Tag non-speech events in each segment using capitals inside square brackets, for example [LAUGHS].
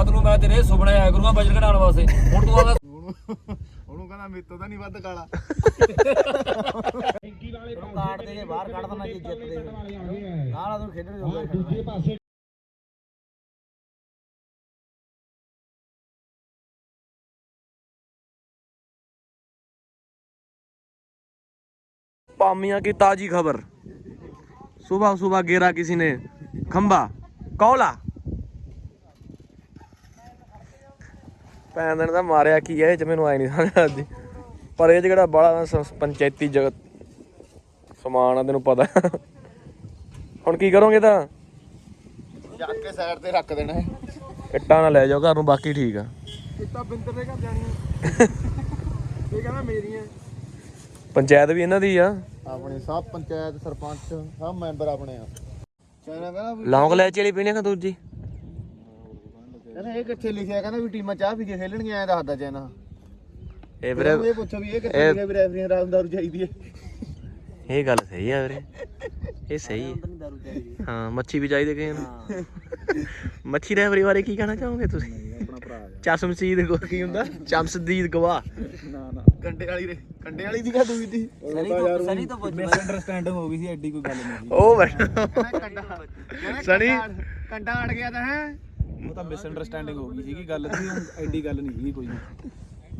ਰਾਤ ਨੂੰ ਮੈਂ ਤੇਰੇ ਸੁਪਨੇ ਆਇਆ ਕਰੂੰਗਾ ਵਜਨ ਘਟਾਉਣ ਵਾਸਤੇ ਹੁਣ ਤੂੰ ਆਦਾ ਉਹਨੂੰ ਉਹਨੂੰ ਕਹਿੰਦਾ ਮੇਤੋਂ ਤਾਂ ਨਹੀਂ ਵੱਧ ਕਾਲਾ ਕਾਟ ਦੇ ਕੇ ਬਾਹਰ ਕੱਢ ਦੇਣਾ ਜੇ ਜਿੱਤਦੇ ਨਾਲ ਉਹਨੂੰ ਖੇਡਣ ਜੋਗਾ ਦੂਜੇ ਪਾਸੇ पामिया की ताजी खबर सुबह सुबह गिरा किसी ने खंबा कौला ਭੈਣ ਨੇ ਤਾਂ ਮਾਰਿਆ ਕੀ ਹੈ ਇਹ ਚ ਮੈਨੂੰ ਆਈ ਨਹੀਂ ਸਮਝ ਆਦੀ ਪਰ ਇਹ ਚ ਕਿਹੜਾ ਬੜਾ ਪੰਚਾਇਤੀ ਜਗਤ ਸਮਾਨ ਆ ਤੈਨੂੰ ਪਤਾ। ਹੁਣ ਕੀ ਕਰੋਗੇ ਤਾਂ? ਚੱਕ ਕੇ ਸਾਈਡ ਤੇ ਰੱਖ ਦੇਣਾ ਹੈ। ਇੱਟਾਂ ਨਾਲ ਲੈ ਜਾਓ ਘਰ ਨੂੰ ਬਾਕੀ ਠੀਕ ਆ। ਕਿਤਾ ਬਿੰਦਰ ਦੇ ਘਰ ਜਾਣੀ [LAUGHS] ਇਹ ਕਹਿੰਦਾ ਮੇਰੀਆਂ। ਪੰਚਾਇਤ ਵੀ ਇਹਨਾਂ ਦੀ ਆ। ਆਪਣੇ ਸਭ ਪੰਚਾਇਤ ਸਰਪੰਚ ਸਭ ਮੈਂਬਰ ਆਪਣੇ ਆ। ਲੌਂਗ ਲੈ ਚਲੀ ਪੀਣੇ ਕਾ ਦੂਜੀ? ਕਹਿੰਦਾ ਇਹ ਕਿੱਥੇ ਲਿਖਿਆ? ਕਹਿੰਦਾ ਵੀ ਟੀਮਾਂ ਚਾਹ ਪੀ ਕੇ ਖੇਲਣਗੀਆਂ ਐ ਦੱਸਦਾ ਚਾਹਨਾ ਇਹ ਵੀਰੇ ਇਹ ਪੁੱਛੋ ਵੀ ਇਹ ਕਿੱਥੇ ਲਿਖਿਆ ਵੀ ਰੈਫਰੀਆਂ ਰਾਤ ਦਾਰੂ ਚਾਹੀਦੀ ਹੈ ਇਹ ਗੱਲ ਸਹੀ ਆ ਵੀਰੇ। ਇਹ ਸਹੀ ਹੈ ਦਾਰੂ ਚਾਹੀਦੀ ਹਾਂ ਮੱਛੀ ਵੀ ਚਾਹੀਦੀ ਕਿਸੇ ਨੂੰ। ਮੱਛੀ ਰੈਵਰੀ ਬਾਰੇ ਕੀ ਕਹਿਣਾ ਚਾਹੋਗੇ ਤੁਸੀਂ? ਆਪਣਾ ਭਰਾ ਚਸ਼ਮਸੀਦ ਕੋ ਕੀ ਹੁੰਦਾ? ਚਮਸਦੀਦ ਗਵਾਹ। ਨਾ ਨਾ ਕੰਡੇ ਵਾਲੀ ਦੇ ਕੰਡੇ ਵਾਲੀ ਦੀ ਕਾ ਦੂਈ ਦੀ ਸਨੀ ਤੋਂ ਸਨੀ ਤੋਂ ਪੁੱਛ ਮਿਸ ਅੰਡਰਸਟੈਂਡਿੰਗ ਹੋ ਗਈ ਸੀ ਐਡੀ ਕੋਈ ਗੱਲ ਨਹੀਂ ਉਹ ਬੈਠਾ। ਕੰਡਾ ਸਣੀ ਕੰਡਾ ਅੜ ਗਿਆ ਤਾਂ ਹੈ। ਉਹ ਤਾਂ ਮਿਸ ਅੰਡਰਸਟੈਂਡਿੰਗ ਹੋ ਗਈ ਸੀਗੀ ਗੱਲ ਸੀ ਐਡੀ ਗੱਲ ਨਹੀਂ ਸੀਗੀ ਕੋਈ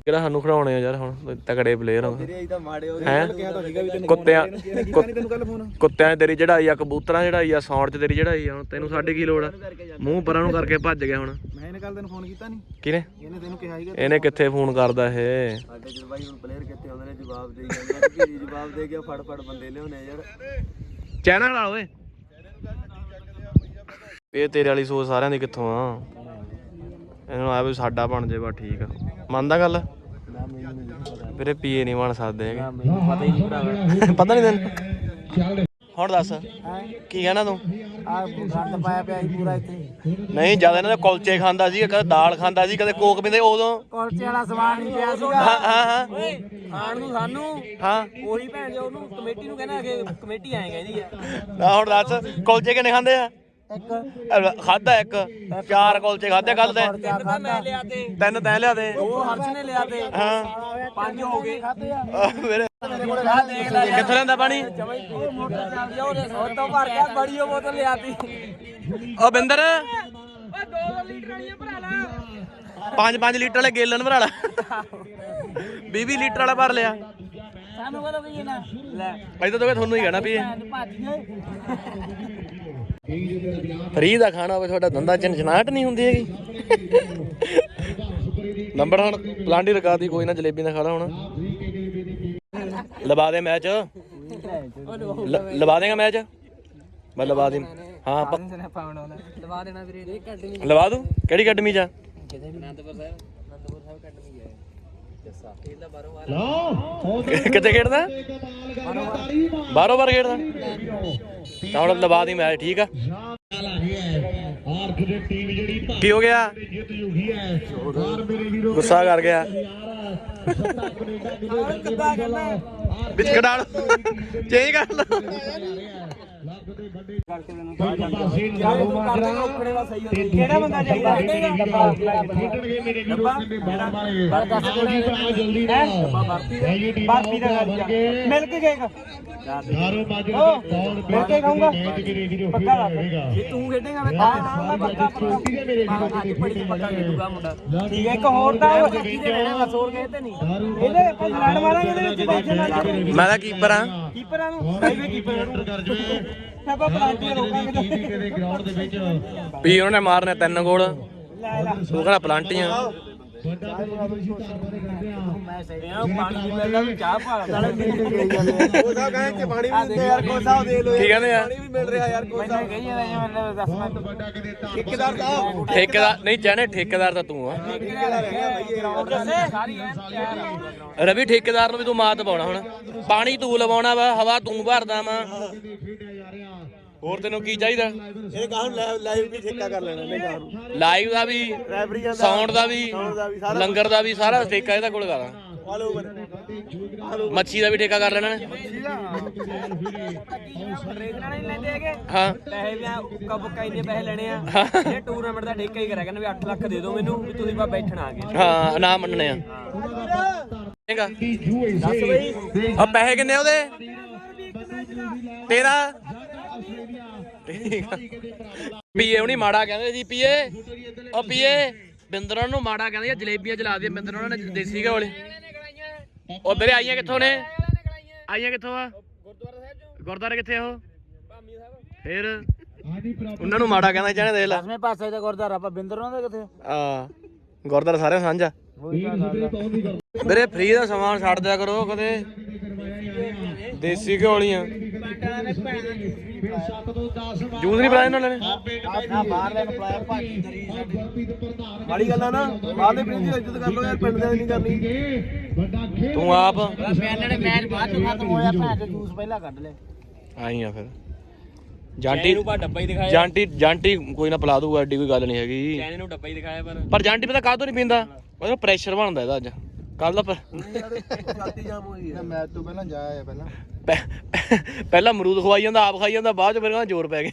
ਕਿਹੜਾ ਸਾਨੂੰ ਖੜਾਉਣੇ ਆ ਯਾਰ ਹੁਣ ਤਕੜੇ ਪਲੇਅਰ ਹੋ ਤੇਰੇ ਤਾਂ ਮਾੜੇ ਹੋ ਹੈ? ਕਿਹਾ ਤਾਂ ਸੀਗਾ ਵੀ ਤੈਨੂੰ ਕੁੱਤਿਆਂ ਕੁ- ਤੈਨੂੰ ਕੱਲ ਫੋਨ। ਕੁੱਤਿਆਂ ਤੇਰੀ ਚੜਾਈ ਆ ਕਬੂਤਰਾਂ ਚੜਾਈ ਆ ਸੌਣ 'ਚ ਤੇਰੀ ਚੜਾਈ ਆ ਹੁਣ ਤੈਨੂੰ ਸਾਡੇ ਕੀ ਲੋੜ ਆ? ਮੂੰਹ ਪਰਾਂ ਨੂੰ ਕਰਕੇ ਭੱਜ ਗਿਆ ਹੁਣ। ਮੈਂ ਇਹਨੇ ਕੱਲ ਤੈਨੂੰ ਫੋਨ ਕੀਤਾ ਨਹੀਂ ਕਿਨੇ ਇਹਨੇ ਤੈਨੂੰ ਕਿਹਾ ਸੀਗਾ ਇਹਨੇ ਕਿੱਥੇ ਫੋਨ ਕਰਦਾ ਇਹ? ਸਾਡੇ ਜਦ ਬਾਈ ਹੁਣ ਪਲੇਅਰ ਕਿੱਥੇ ਆਉਂਦੇ ਨੇ ਜਵਾਬ ਦੇਈ ਜਾਂਦੇ ਨੇ ਕੀ ਜਵਾਬ ਦੇ ਗਿਆ ਫੜ ਫੜ ਬੰਦੇ ਲਿਆਉਣੇ ਯਾਰ। ਚੈਨਾ ਖੜਾ ਓਏ। ਇਹ ਤੇਰੇ ਵਾਲੀ ਸੋਚ ਸਾਰਿਆਂ ਦੀ ਕਿੱਥੋਂ ਆ? ਇਹਨੂੰ ਆ ਵੀ ਸਾਡਾ ਬਣ ਜੇ ਬਾ ਠੀਕ। ਆ ਮੰਨਦਾ ਗੱਲ? ਵੀਰੇ ਪੀਏ ਨਹੀਂ ਬਣ ਸਕਦੇ ਹੈਗੇ। ਪਤਾ ਹੀ ਨਹੀਂ ਭਰਾਵਾ ਪਤਾ ਨਹੀਂ ਤੈਨੂੰ। ਹੁਣ ਦੱਸ ਕੀ ਕਹਿਣਾ ਤੂੰ? ਆ ਗੰਦ ਪਾਇਆ ਪਿਆ ਸੀ ਪੂਰਾ ਇੱਥੇ ਨਹੀਂ ਜ਼ਿਆਦਾ ਇਹਨਾਂ ਦੇ ਕੁਲਚੇ ਖਾਂਦਾ ਸੀ ਕਦੇ ਦਾਲ ਖਾਂਦਾ ਸੀ ਕਦੇ ਕੋਕ ਪੀਂਦੇ ਉਦੋਂ। ਕੁਲਚੇ ਵਾਲਾ ਸਮਾਨ ਨਹੀਂ ਪਿਆ ਸੀਗਾ। ਹਾਂ ਹਾਂ ਹਾਂ। ਖਾਣ ਨੂੰ ਸਾਨੂੰ। ਹਾਂ। ਉਹੀ ਭੈਣ ਜੋ ਉਹਨੂੰ ਕਮੇਟੀ ਨੂੰ ਕਹਿੰਦਾ ਕਿ ਕਮੇਟੀ ਆਏ ਕਹਿੰਦੀ ਆ ਨਾ ਹੁਣ ਦੱਸ ਕੁਲਚੇ ਕਿੰਨੇ ਖਾਂਦੇ ਆ? ਇੱਕ ਖਾਦਾ ਇੱਕ। ਚਾਰ ਕੁਲਚੇ ਖਾਦੇ ਕੱਲ ਤੇ ਤਿੰਨ ਤਾਂ ਮੈਂ ਲਿਆ ਤੇ ਤਿੰਨ ਤੈਂ ਲਿਆ ਦੇ। ਉਹ ਹਰਸ਼ ਨੇ ਲਿਆ ਤੇ ਹਾਂ। ਪੰਜ ਹੋ ਗਏ। ਮੇਰੇ ਕਿੱਥੋਂ ਲੈਂਦਾ ਪਾਣੀ ਉਹ ਤੋਂ ਭਰ ਗਿਆ ਬੜੀ ਉਹ ਬੋਤਲ ਲਿਆਤੀ ਓ ਬਿੰਦਰ। ਓਏ 2 ਲੀਟਰ ਵਾਲੀ ਭਰਾ ਲਾ 5-5 ਲੀਟਰ ਵਾਲੇ ਗੇਲਨ ਭਰਾ ਲਾ। 20 ਲੀਟਰ ਵਾਲਾ ਭਰ ਲਿਆ। ਸਾਨੂੰ ਕਹਿੰਦਾ ਵੀ ਨਾ ਲੈ। ਅਜੇ ਤਾਂ ਤੁਹਾਨੂੰ ਹੀ ਕਹਿਣਾ ਵੀ ਫਰੀ ਦਾ ਖਾਣਾ ਹੋਵੇ, ਤੁਹਾਡਾ ਦੰਦਾਂ ਚ ਨਹੀਂ ਹੁੰਦੀ ਹੈਗੀ। ਨੰਬਰ ਹੁਣ ਪਲਾਂਡੀ ਰਕਾਤੀ ਕੋਈ ਨਾ ਜਲੇਬੀ ਦਾ ਖਾਣਾ ਹੁਣ। ਲਵਾ ਦੇ ਮੈਚ। ਲਵਾ ਦੇਗਾ ਮੈਚ? ਮੈਂ ਲਵਾ ਦੇ ਹਾਂ ਲਵਾ ਦੇਣਾ ਵੀਰੇ ਲਵਾ ਦੂੰ, ਕਿਹੜੀ ਅਕੈਡਮੀ ਚ ਅਨੰਦਪੁਰ ਸਾਹਿਬ ਅਨੰਦਪੁਰ ਸਾਹਿਬ ਕੱਢਣੀ ਹੈ ਕਿੱਥੇ ਖੇਡਦਾ? ਬਾਰੋ ਬਾਰ ਖੇਡਦਾ? ਤਾਂ ਹੁਣ ਲਵਾ ਦੀ ਮੈਚ, ਠੀਕ ਆ? ਕੀ ਹੋ ਗਿਆ? ਗੁੱਸਾ ਕਰ ਗਿਆ। ਵਿੱਚ ਕਢਾ ਚੇਂਜ ਕਰ ਲਓ। ਕਿਹੜਾ ਬੰਦਾ ਚਾਹੀਦਾ ਬਾਰਪੀ ਦਾ ਮਿਲ ਕੇ ਕੇਕ ਮਿਲ ਕੇ ਖਾਊਂਗਾ ਪੱਕਾ ਰੱਖ ਜੇ ਤੂੰ ਖੇਡੇਗਾ ਮੈਂ ਹਾਂ ਹਾਂ ਮੈਂ ਪੱਕਾ ਪੱਕਾ ਹਾਂ ਅੱਜ ਬੜੀ ਪੱਕਾ ਖੇਡੂਗਾ ਮੁੰਡਾ ਠੀਕ ਹੈ ਇੱਕ ਹੋਰ ਤਾਂ ਉਹ ਅੱਖੀ ਦੇ ਰਹਿਣੇ ਬਸ ਹੋਰ ਕਿਸੇ ਤੇ ਨਹੀਂ ਇਹਦੇ ਆਪਾਂ ਲੜ ਮਾਰਾਂਗੇ ਇਹਦੇ ਵਿੱਚ ਟੈਨਸ਼ਨ ਨਾ। ਮੈਂ ਤਾਂ ਕੀਪਰ ਆ ਕੀਪਰਾਂ ਨੂੰ। ਕੀਪਰ ਨੂੰ ਆਪਾਂ ਪਲਾਂਟੀ ਰੋਕਾਂਗੇ ਵੀ ਉਹਨਾਂ ਨੇ ਮਾਰਨੇ ਤਿੰਨ ਗੋਲ। ਉਹ ਕਹਿੰਦਾ ਪਲਾਂਟੀਆਂ ਇਹਨਾਂ ਨੂੰ ਪਾਣੀ ਨਹੀਂ ਮਿਲਦਾ ਵੀ ਚਾਹ ਪਾ ਨਾਲੇ ਮੈਨੂੰ ਕਹੀ ਜਾਂਦੇ ਉਹ ਤਾਂ ਕਹਿੰਦੇ ਪਾਣੀ ਵੀ ਦਿੰਦੇ ਯਾਰ ਕੋਈ ਸਾਹਿਬ ਦੇ ਲੋ ਕੀ ਕਹਿੰਦੇ ਆ? ਵੀ ਮਿਲ ਰਿਹਾ ਯਾਰ ਕੋਈ ਮੈਨੂੰ ਕਹੀ ਜਾਂਦੇ ਮੈਨੂੰ ਦੱਸ ਮੈਂ ਠੇਕੇਦਾਰ ਨਹੀਂ ਠੇਕੇਦਾਰ ਤਾਂ ਆ। ਰਵੀ ਠੇਕੇਦਾਰ ਨੂੰ ਵੀ ਤੂੰ ਮਾਤ ਪਾਉਣਾ ਹੁਣ। ਪਾਣੀ ਤੂੰ ਲਵਾਉਣਾ ਵਾ ਹਵਾ ਤੂੰ ਭਰਦਾ ਵਾ। ਹੋਰ ਤੈਨੂੰ ਕੀ ਚਾਹੀਦਾ? ਇਹ ਕਾਹਨ ਲਾਈਵ ਵੀ ਠੇਕਾ ਕਰ ਲੈਣਾ ਨੇ ਲਾਈਵ ਦਾ ਵੀ ਸਾਊਂਡ ਦਾ ਵੀ ਲੰਗਰ ਦਾ ਵੀ ਸਾਰਾ ਠੇਕਾ ਇਹਦਾ ਕੋਲ ਕਰਾਂ। ਆਲ ਓਵਰ ਮੱਛੀ ਦਾ ਵੀ ਠੇਕਾ ਕਰ ਲੈਣਾ ਨੇ ਹਾਂ। ਪੈਸੇ ਵੀ ਉੱਕਾ ਬੁੱਕਾ ਇੰਨੇ ਪੈਸੇ ਲੈਣੇ ਆ। ਇਹ ਟੂਰਨਾਮੈਂਟ ਦਾ ਠੇਕਾ ਹੀ ਕਰਿਆ ਕਹਿੰਦੇ ਵੀ 8 ਲੱਖ ਦੇ ਦਿਓ ਮੈਨੂੰ ਵੀ ਤੁਸੀਂ ਬਾ ਬੈਠਣਾ ਆ ਗਏ। ਹਾਂ ਨਾ ਮੰਨਣੇ ਆ। ਹੈਗਾ ਆ। ਪੈਸੇ ਕਿੰਨੇ ਉਹਦੇ? ਤੇਰਾ? ਪੀਏ ਹੁਣੀ ਮਾੜਾ ਕਹਿੰਦੇ ਜੀ ਪੀਏ। ਉਹ ਪੀਏ। ਬਿੰਦਰਾਂ ਨੂੰ ਮਾੜਾ ਕਹਿੰਦੇ ਜਲੇਬੀਆਂ ਚਲਾ ਦੀਆਂ ਬਿੰਦਰ ਉਹਨਾਂ ਨੇ ਦੇਸੀ ਘੇ ਵਾਲੇ। ਉਹ ਵੀਰੇ ਆਈਆਂ ਕਿੱਥੋਂ ਨੇ? ਆਈਆਂ ਕਿੱਥੋਂ ਆ? ਗੁਰਦੁਆਰਾ ਕਿੱਥੇ ਆ ਉਹ? ਫਿਰ ਉਹਨਾਂ ਨੂੰ ਮਾੜਾ ਕਹਿੰਦਾ ਚਾਹਨੇ ਦੇਖ ਲੈ। ਦਸਵੇਂ ਪਾਸੇ ਦਾ ਗੁਰਦਾਰਾ ਆਪਾਂ ਬਿੰਦਰ ਉਹਨਾਂ ਦੇ ਕਿੱਥੇ? ਆ ਗੁਰਦੁਆਰਾ ਸਾਰੇ ਸਾਂਝਾ। ਵੀਰੇ ਫ੍ਰੀ ਦਾ ਸਮਾਨ ਛੱਡ ਦਿਆ ਕਰੋ ਕਦੇ। ਦੇਸੀ ਜੂਸ ਨਹੀਂ ਪਿਲਾਇਆ ਇਹਨਾਂ ਨੇ। ਨਾ ਬਾਹਰ ਲੈਣ ਪਲਾਇਆ ਭਾਜੀ ਗੱਲ ਆ ਨਾ ਬਾਹਰਲੇ ਪਿੰਡ ਦੀ ਇੱਜ਼ਤ ਕਰ ਲੋ ਯਾਰ ਪਿੰਡ ਦੇ ਨਹੀਂ ਕਰਨੀ। ਤੂੰ ਆਪ ਮੈਨਾਂ ਨੇ ਮੈਚ ਬਾਅਦ ਚ ਖਤਮ ਹੋਇਆ ਭੈਣ ਦੇ ਜੂਸ ਪਹਿਲਾਂ ਕੱਢ ਲਿਆ ਆਈ ਆ ਫਿਰ। ਜਾਂਟੀ ਨੂੰ ਬਾ ਡੱਬਾ ਹੀ ਦਿਖਾਇਆ। ਜਾਂਟੀ ਜਾਂਟੀ ਕੋਈ ਨਾ ਪਿਲਾ ਦੂਗਾ ਐਡੀ ਕੋਈ ਗੱਲ ਨਹੀਂ ਹੈਗੀ। ਚੈਨੇ ਨੂੰ ਡੱਬਾ ਹੀ ਦਿਖਾਇਆ ਪਰ। ਪਰ ਜਾਂਟੀ ਪਤਾ ਕਾਹਤੋਂ ਨਹੀਂ ਪੀਂਦਾ? ਉਹਦਾ ਪ੍ਰੈਸ਼ਰ ਬਣਦਾ ਇਹਦਾ ਅੱਜ। ਕੱਲ ਦਾ ਪਰ ਛਾਤੀ ਜਾਮ ਹੋਈ ਹੈ ਮੈਚ ਤੋਂ ਪਹਿਲਾਂ ਜਾਇਆ ਪਹਿਲਾਂ। ਪਹਿ- ਪਹਿਲਾਂ ਅਮਰੂਦ ਖਵਾਈ ਜਾਂਦਾ ਆਪ ਖਾਈ ਜਾਂਦਾ ਬਾਅਦ ਚ ਫਿਰ ਕਹਿੰਦਾ ਜ਼ੋਰ ਪੈ ਗਿਆ।